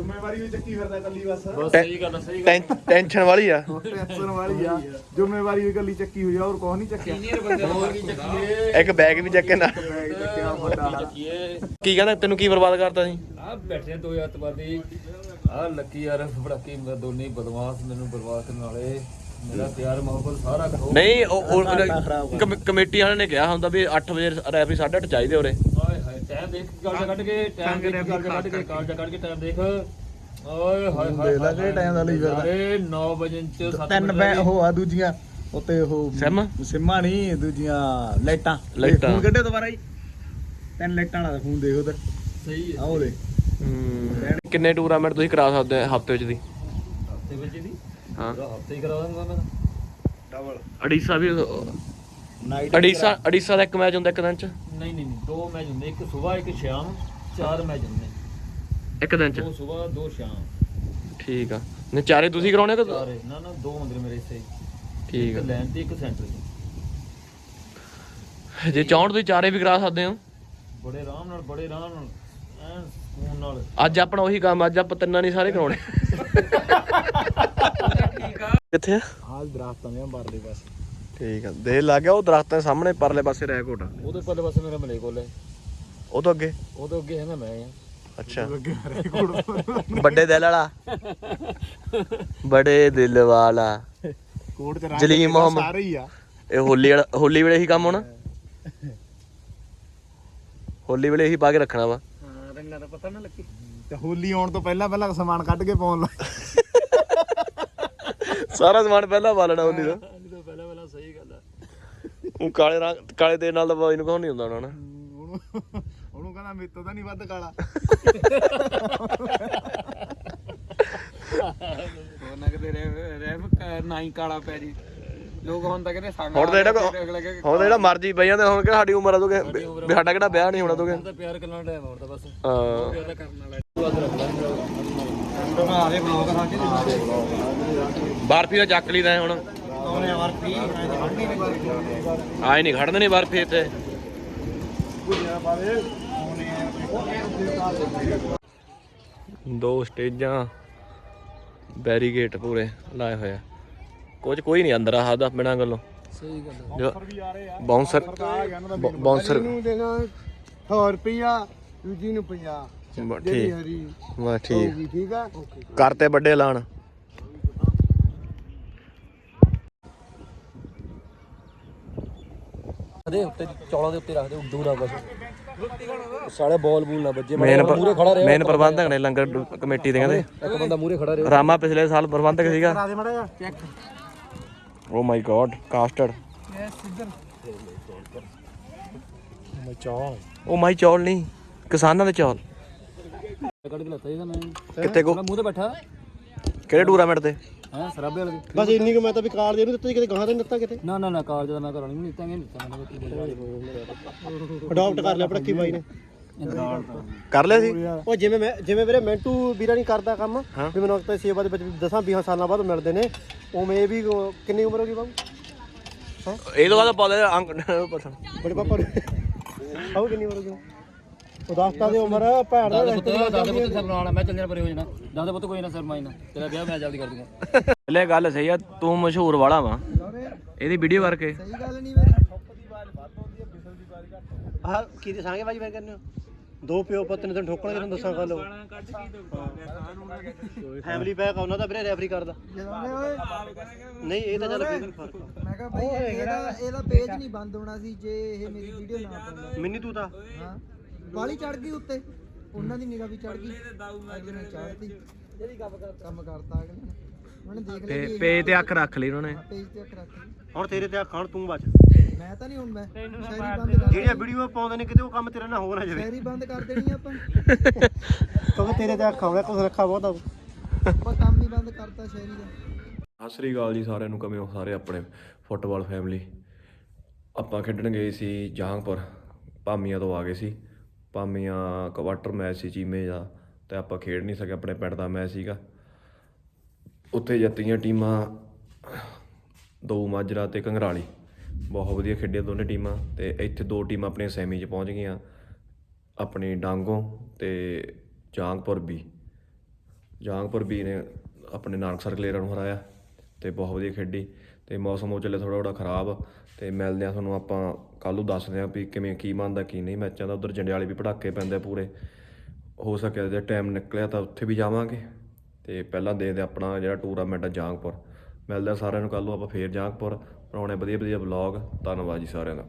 ਜ਼ਿੰਮੇਵਾਰੀ ਵੀ ਚੱਕੀ ਫਿਰਦਾ ਕੱਲੀ ਬਸ। ਬਸ ਸਹੀ ਗੱਲ ਆ, ਸਹੀ ਗੱਲ ਟੈਂ- ਟੈਨਸ਼ਨ ਵਾਲੀ ਆ। ਟੈਨਸ਼ਨ ਵਾਲੀ ਆ। ਜ਼ਿੰਮੇਵਾਰੀ ਵੀ ਕੱਲੀ ਚੱਕੀ ਹੋਈ ਆ ਹੋਰ ਕੁਝ ਨਹੀਂ ਚੱਕਿਆ। ਹੋਰ ਕੀ ਚੱਕੀਏ? ਇੱਕ ਬੈਗ ਵੀ ਚੱਕੇ ਨਾ। ਚੱਕੀਏ? ਕੀ ਕਹਿੰਦਾ ਤੈਨੂੰ ਕੀ ਬਰਬਾਦ ਕਰਤਾ ਸੀ ਆ ਬੈਠੇ ਦੋ ਅੱਤਵਾਦੀ ਆ ਲੱਕੀ ਯਾਰ ਫੜਾਕੀ ਮੈਂ ਦੋਨੇ ਹੀ ਬਦਮਾਸ਼ ਮੈਨੂੰ ਬਰਬਾਦ ਕਰਨ ਵਾਲੇ। ਮੇਰਾ ਪਿਆਰ ਮੁਹੱਬਤ ਸਾਰਾ ਖੋ ਨਹੀਂ ਉਹ ਉਹ- ਕਮ- ਕਮੇਟੀ ਵਾਲਿਆਂ ਨੇ ਕਿਹਾ ਹੁੰਦਾ ਵੀ 8 ਵਜੇ ਰੈਫਰੀ 8:30 ਚਾਹੀਦੇ ਉਰੇ। ਟਾਈਮ ਦੇਖ ਕਾਲਜਾ ਕੱਢ ਕੇ ਟਾਈਮ ਦੇਖ ਕਾਲਜਾ ਕੱਢ ਕੇ ਕਾਲਜਾ ਕੱਢ ਕੇ ਟਾਈਮ ਦੇਖ। ਓਏ ਹਾਏ ਹਾਏ ਦੇਖ ਲੈ ਕਿਹੜੇ ਟਾਈਮ ਦਾ ਲਈ ਫਿਰਦਾ ਅਰੇ 9 ਵਜੇ ਚ 7 ਤਿੰਨ ਬੈ ਉਹ ਆ ਦੂਜੀਆਂ ਉੱਤੇ ਉਹ ਸਿਮ? ਸਿੰਮਾ ਨਹੀਂ ਦੂਜੀਆਂ ਲਾਈਟਾਂ। ਲਾਈਟਾਂ। ਫੋਨ ਕੱਢੇ ਦੁਬਾਰਾ ਹੀ ਤਿੰਨ ਲਾਈਟਾਂ ਵਾਲਾ ਫੋਨ ਦੇਖ ਉਧਰ। ਸਹੀ ਹੈ। ਆਹ ਉਹਦੇ ਹੂੰ। ਕਿੰਨੇ ਟੂਰਨਾਮੈਂਟ ਤੁਸੀਂ ਕਰਾ ਸਕਦੇ ਹਫ਼ਤੇ ਵਿੱਚ ਦੀ? ਹਫ਼ਤੇ ਵਿੱਚ ਦੀ? ਹਾਂ। ਹਫ਼ਤੇ ਹੀ ਕਰਾ ਦਾਂਗਾ ਮੈਂ ਅੜੀਸਾ ਵੀ ਨਾਈਟ ਅੜੀਸਾ ਅੜੀਸਾ ਦਾ ਇੱਕ ਮੈਚ ਹੁੰਦਾ ਇੱਕ ਦਿਨ ਚ। ਨਹੀਂ ਨਹੀਂ ਨਹੀਂ ਦੋ ਮੈਚ ਹੁੰਦੇ ਇੱਕ ਸਵੇਰ ਇੱਕ ਸ਼ਾਮ ਚਾਰ ਮੈਚ ਹੁੰਦੇ। ਇੱਕ ਦਿਨ ਚ? ਦੋ ਸਵੇਰ ਦੋ ਸ਼ਾਮ। ਠੀਕ ਆ। ਨੇ ਚਾਰੇ ਤੁਸੀਂ ਕਰਾਉਣੇ ਕਿ ਚਾਰੇ ਨਾ ਨਾ ਦੋ ਹੁੰਦੇ ਨੇ ਮੇਰੇ ਹਿੱਸੇ ਠੀਕ ਇੱਕ ਲਾਈਨ ਤੇ ਇੱਕ ਸੈਂਟਰ ਤੇ। ਆ ਜੇ ਚਾਹਣ ਤੁਸੀਂ ਚਾਰੇ ਵੀ ਕਰਾ ਸਕਦੇ ਹੋ। ਬੜੇ ਆਰਾਮ ਨਾਲ ਬੜੇ ਆਰਾਮ ਨਾਲ ਐਨ ਸਕੂਨ ਨਾਲ। ਅੱਜ ਆਪਣਾ ਉਹੀ ਕੰਮ ਅੱਜ ਆਪਾਂ ਤਿੰਨਾਂ ਨਹੀਂ ਸਾਰੇ ਕਰਾਉਣੇ। [LAUGHS] ਕਿੱਥੇ ਆ? ਹਾਲ ਦਰਖਤਾਂ ਦੇ ਮਾਰਦੇ ਬਸ ਠੀਕ ਆ। ਦੇ ਲੱਗ ਗਿਆ ਉਹ ਦਰਖਤਾਂ ਦੇ ਸਾਹਮਣੇ ਪਰਲੇ ਪਾਸੇ ਰਹਿ ਕੋਟ ਉਹਦੇ ਪਰਲੇ ਪਾਸੇ ਮੇਰਾ ਮਲੇ ਕੋਲ ਹੈ। ਉਹ ਤੋਂ ਅੱਗੇ? ਉਹਦੇ ਅੱਗੇ ਹੈਗਾ ਮੈਂ ਆ। ਅੱਛਾ। ਵੱਡੇ ਦਿਲ ਵਾਲਾ? ਬੜੇ ਦਿਲ ਵਾਲਾ। ਕੋਟ ਤੇ ਜਲੀਮ ਮੁਹੰਮਦ। ਸਾਰੇ ਹੀ ਆ। ਇਹ ਹੋਲੀ ਵਾਲਾ ਹੋਲੀ ਵੇਲੇ ਇਹੀ ਕੰਮ ਹੋਣਾ? ਹੋਲੀ ਵੇਲੇ ਇਹੀ ਪਾ ਕੇ ਰੱਖਣਾ ਵਾ। ਹਾਂ ਰੰਗਾਂ ਦਾ ਪਤਾ ਨਾ ਲੱਗੇ। ਤੇ ਹੋਲੀ ਆਉਣ ਤੋਂ ਪਹਿਲਾਂ ਪਹਿਲਾਂ ਸਮਾਨ ਕੱਢ ਕੇ ਪਾਉਣ ਲੱਗ ਸਾਰਾ ਸਮਾਨ ਪਹਿਲਾਂ ਪਾ ਲੈਣਾ ਹੋਲੀ ਦਾ ਤਾਂ ਪਹਿਲਾਂ ਪਹਿਲਾਂ ਸਹੀ ਗੱਲ ਆ ਉਹ ਕਾਲੇ ਰੰਗ ਕਾਲੇ ਦੇ ਨਾਲ ਤਾਂ ਬਾਈ ਨੂੰ ਕੋਈ ਨਹੀਂ ਹੁੰਦਾ ਹੋਣਾ ਨਾ। ਉਹਨੂੰ ਉਹਨੂੰ ਕਹਿੰਦਾ ਮੇਤੋਂ ਤਾਂ ਨਹੀਂ ਵੱਧ ਕਾਲਾ। ਹੋਰ ਨਾ ਕਿਤੇ ਰਹਿ ਰਹਿ ਨਾ ਹੀ ਕਾਲਾ ਪੈ ਜੀ। ਲੋਕ ਹੁਣ ਤਾਂ ਕਹਿੰਦੇ ਸੰਗ ਹੁਣ ਤਾਂ ਜਿਹੜਾ ਕੋ- ਹੁਣ ਤਾਂ ਜਿਹੜਾ ਮਰਜ਼ੀ ਪਈ ਜਾਂਦੇ ਹੁਣ ਕਿਹੜਾ ਸਾਡੀ ਉਮਰ ਆ ਤੋ ਕਿ ਵੀ ਸਾਡਾ ਕਿਹੜਾ ਵਿਆਹ ਨਹੀਂ ਹੋਣਾ ਤੋ ਕਿ ਹੁਣ ਤਾਂ ਪਿਆਰ ਕਰਨ ਦਾ ਟਾਈਮ ਆਉਂਦਾ ਬਸ। ਹਾਂ। ਪਿਆਰ ਤਾਂ ਕਰਨ ਵਾਲਾ ਬਰਫੀ ਦਾ ਚੱਕ ਲਈਦਾ ਹੁਣ। ਆਏ ਨਹੀਂ ਖੜਦੇ ਨਹੀਂ ਬਰਫੀ ਇੱਥੇ। ਦੋ ਸਟੇਜਾਂ ਬੈਰੀਗੇਟ ਪੂਰੇ ਲਾਏ ਹੋਏ ਆ। ਕੁਝ ਕੋਈ ਨਹੀਂ ਅੰਦਰ ਆਹਦਾ ਬਿਨਾਂ ਗੱਲੋਂ। ਸਹੀ ਗੱਲ ਬਾਉਂਸਰ ਬਾਉਂਸਰ ਨੂੰ ਦੇਣਾ 100 ਰੁਪਿਆ ਦੂਜੀ ਨੂੰ 50 ਬ- ਠੀਕ। ਵਾ ਠੀਕ। ਆ? ਕਰਤੇ ਵੱਡੇ ਐਲਾਨ ਦੇ ਉੱਤੇ ਚੌਲਾਂ ਦੇ ਉੱਤੇ ਰੱਖ ਦੇ ਦੂਰ ਆ ਬਸ। ਸਾਲੇ ਬਾਲ ਬੂਲ ਨਾ ਵੱਜੇ ਮੇਨ ਮੇਨ ਪ੍ਰਬੰਧਕ ਨੇ ਲੰਗਰ ਕਮੇਟੀ ਦੇ ਕਹਿੰਦੇ। ਇੱਕ ਬੰਦਾ ਮੂਰੇ ਖੜਾ ਰਿਹਾ। ਰਾਮਾ ਪਿਛਲੇ ਸਾਲ ਪ੍ਰਬੰਧਕ ਸੀਗਾ। ਆ ਦੇ ਮੜਾ check oh my god custard oh my ਚੌਲ। ਨਹੀਂ ਕਿਸਾਨਾਂ ਦੇ ਚੌਲ। ਕੱਢ ਕੇ ਲੱਤਾ ਇਹਦਾ ਮੈਂ ਕਿੱਥੇ ਕੋ ਮੂੰਹ ਤੇ ਬੈਠਾ। ਕਿਹੜੇ ਟੂਰਨਾਮੈਂਟ ਤੇ? ਹੈ ਸਰਾਬੇ ਵਾਲੇ ਬਸ ਇੰਨੀ ਕੁ ਮੈਂ ਤਾਂ ਵੀ ਕਾਰ ਦੇ ਨੂੰ ਦਿੱਤਾ ਕਿਤੇ ਗਾਹਾਂ ਤੇ ਦਿੱਤਾ ਕਿਤੇ? ਨਾ ਨਾ ਨਾ ਕਾਲਜ ਦਾ ਮੈਂ ਘਰੋਂ ਨਹੀਂ ਦਿੱਤਾ ਨਹੀਂ ਦਿੱਤਾ ਮੈਂ ਅਡਾਪਟ ਕਰ ਲਿਆ ਪੜਕੀ ਬਾਈ ਨੇ। ਕਰ ਲਿਆ ਸੀ? ਉਹ ਜਿਵੇਂ ਮੈਂ ਜਿਵੇਂ ਵੀਰੇ ਮੈਂਟੂ ਵੀਰਾ ਨਹੀਂ ਕਰਦਾ ਕੰਮ ਵੀ ਮੈਨੂੰ ਤਾਂ ਸੇਵਾ ਦੇ ਵਿੱਚ 10 20 ਸਾਲਾਂ ਬਾਅਦ ਮਿਲਦੇ ਨੇ। ਉਵੇਂ ਇਹ ਵੀ ਉਹ- ਕਿੰਨੀ ਉਮਰ ਹੋ ਗਈ ਬਾਬੂ? ਇਹ ਤੋਂ ਬਾਅਦ ਪਾਦੇ ਅੰਕ ਪਸਣ ਬੜੇ ਪਾਪਾ ਨੂੰ। ਆਉ ਕਿੰਨੀ ਉਮਰ ਹੋ ਗਈ? ਉਹ ਦਸਤਾਂ ਦੀ ਉਮਰ ਭੈਣ ਦਾ ਪੁੱਤ ਦਾਦੇ ਪੁੱਤ ਸਰ ਨਾਲ ਮੈਂ ਚੱਲ ਜਾਣਾ ਪਰੇ ਹੋ ਜਾਣਾ। ਦਾਦੇ ਪੁੱਤ ਕੋਈ ਨਾ ਸਰ ਮਾਈਨਾ ਤੇਰਾ ਵਿਆਹ ਮੈਂ ਜਲਦੀ ਕਰ ਦੂੰਗਾ। ਪਹਿਲੇ ਗੱਲ ਸਹੀ ਆ ਤੂੰ ਮਸ਼ਹੂਰ ਵਾਲਾ ਵਾ। ਇਹਦੀ ਵੀਡੀਓ ਕਰਕੇ। ਸਹੀ ਗੱਲ ਨਹੀਂ ਵੀਰੇ। ਆਹ ਕੀ ਦੇ ਸਾਂਗੇ ਬਾਜੀ ਫੇਰ ਕਰਨੇ ਹੋ? ਦੋ ਪਿਓ ਪੁੱਤ ਨੇ ਤੈਨੂੰ ਠੋਕਣਗੇ ਤੈਨੂੰ ਦੱਸਾਂ ਗੱਲ। ਫੈਮਿਲੀ ਪੈਕ ਆ ਉਹਨਾਂ ਦਾ ਵੀਰੇ ਰੈਫਰੀ ਕਰਦਾ। ਨਹੀਂ ਇਹ ਤਾਂ ਚੱਲ ਫ਼ਰਕ ਆ। ਮੈਂ ਕਿਹਾ ਇਹਦਾ ਇਹਦਾ ਪੇਜ ਨਹੀਂ ਬੰਦ ਹੋਣਾ ਸੀ ਜੇ ਇਹ ਮੇਰੀ ਵੀਡੀਓ ਨਾ ਪਾਉਂਦਾ ਮਿੰਨੀ ਤੂੰ ਤਾਂ। ਹਾਂ। ਬਾਲੀ ਚੜ ਗਈ ਉੱਤੇ। ਉਹਨਾਂ ਦੀ ਨਿਗਾਹ ਵੀ ਚੜ ਗਈ। ਅੱਜ ਨੇ ਚੜਤੀ ਜਿਹੜੀ ਕੰਮ ਕਰਤਾ। ਅਗਲੇ ਨੇ। ਉਹਨੇ ਦੇਖ ਲਿਆ ਵੀ ਪੇ ਤੇ ਅੱਖ ਰੱਖ ਲਈ ਉਹਨਾਂ ਨੇ। ਪੇਜ ਤੇ ਅੱਖ ਰੱਖ ਲਈ। ਹੁਣ ਤੇਰੇ ਤੇ ਅੱਖਾਂ ਹੁਣ ਤੂੰ ਬਚ। ਮੈਂ ਤਾਂ ਨਹੀਂ ਹੁਣ ਮੈਂ ਸ਼ਾਇਰੀ ਬੰਦ ਕਰ ਜਿਹੜੀਆਂ ਵੀਡੀਓ ਪਾਉਂਦੇ ਨੇ ਕਿਤੇ ਉਹ ਕੰਮ ਤੇਰਾ ਨਾ ਹੋ ਨਾ ਜਾਵੇ। ਸ਼ਾਇਰੀ ਬੰਦ ਕਰ ਦੇਣੀ ਆਪਾਂ। ਕਿਉਂਕਿ ਤੇਰੇ ਤੇ ਅੱਖਾਂ ਹੋਗਾ ਕੁਝ ਰੱਖਾ ਬਹੁਤ। ਆ ਆਪਾਂ ਕੰਮ ਹੀ ਬੰਦ ਕਰਤਾ ਸ਼ਾਇਰੀ ਦਾ। ਸਤਿ ਸ੍ਰੀ ਅਕਾਲ ਜੀ ਸਾਰਿਆਂ ਨੂੰ ਕਿਵੇਂ ਹੋ ਸਾਰੇ ਆਪਣੇ? ਫੁੱਟਬਾਲ ਫੈਮਿਲੀ ਆਪਾਂ ਖੇਡਣ ਗਏ ਸੀ ਜਹਾਂਗਪੁਰ ਭਾਮੀਆਂ ਤੋਂ ਆ ਗਏ ਸੀ। ਭਾਮੀਆਂ ਕੁਆਟਰ ਮੈਚ ਸੀ ਚੀਮੇ ਦਾ ਤੇ ਆਪਾਂ ਖੇਡ ਨਹੀਂ ਸਕੇ ਆਪਣੇ ਪਿੰਡ ਦਾ ਮੈਚ ਸੀਗਾ। ਉੱਥੇ ਜਿੱਤੀਆਂ ਟੀਮਾਂ ਦੋ ਮਾਜਰਾ ਤੇ ਕੰਗਰਾਲੀ ਬਹੁਤ ਵਧੀਆ ਖੇਡੀਆਂ ਦੋਨੇ ਟੀਮਾਂ ਤੇ ਇੱਥੇ ਦੋ ਟੀਮਾਂ ਆਪਣੀਆਂ ਸੈਮੀ 'ਚ ਪਹੁੰਚ ਗਈਆਂ, ਆਪਣੀ ਡਾਂਗੋ ਤੇ ਜਾਂਗਪੁਰ ਵੀ ਜਾਂਗਪੁਰ ਵੀ ਨੇ ਆਪਣੇ ਨਾਨਕਸਰ ਕਲੇਰਾਂ ਨੂੰ ਹਰਾਇਆ ਤੇ ਬਹੁਤ ਵਧੀਆ ਖੇਡੀ। ਤੇ ਮੌਸਮ ਉਹ ਚੱਲੇ ਥੋੜਾ ਥੋੜਾ ਖਰਾਬ। ਤੇ ਮਿਲਦੇ ਆ ਤੁਹਾਨੂੰ ਆਪਾਂ ਕੱਲ ਨੂੰ ਦੱਸਦੇ ਆ ਵੀ ਕਿਵੇਂ, ਕੀ ਮੰਨਦਾ ਕੀ ਨਹੀਂ। ਮੈਚਾਂ ਦਾ ਉਧਰ ਜੰਡਿਆਲੇ ਵੀ ਪੜਾਕੇ ਪੈਂਦੇ ਪੂਰੇ। ਹੋ ਸਕਿਆ ਜੇ ਟਾਈਮ ਨਿਕਲਿਆ ਤਾਂ ਉੱਥੇ ਵੀ ਜਾਵਾਂਗੇ। ਤੇ ਪਹਿਲਾਂ ਦੇਖਦੇ ਆ ਆਪਣਾ ਜਿਹੜਾ ਟੂਰਨਾਮੈਂਟ ਆ ਜਹਾਂਗਪੁਰ। ਮਿਲਦੇ ਸਾਰਿਆਂ ਨੂੰ ਕੱਲ ਨੂੰ, ਆਪਾਂ ਫੇਰ ਜਹਾਂਗਪੁਰ। ਬਣਾਉਣੇ ਵਧੀਆ ਵਧੀਆ ਵਲੌਗ ਧੰਨਵਾਦ ਜੀ ਸਾਰਿਆਂ ਦਾ।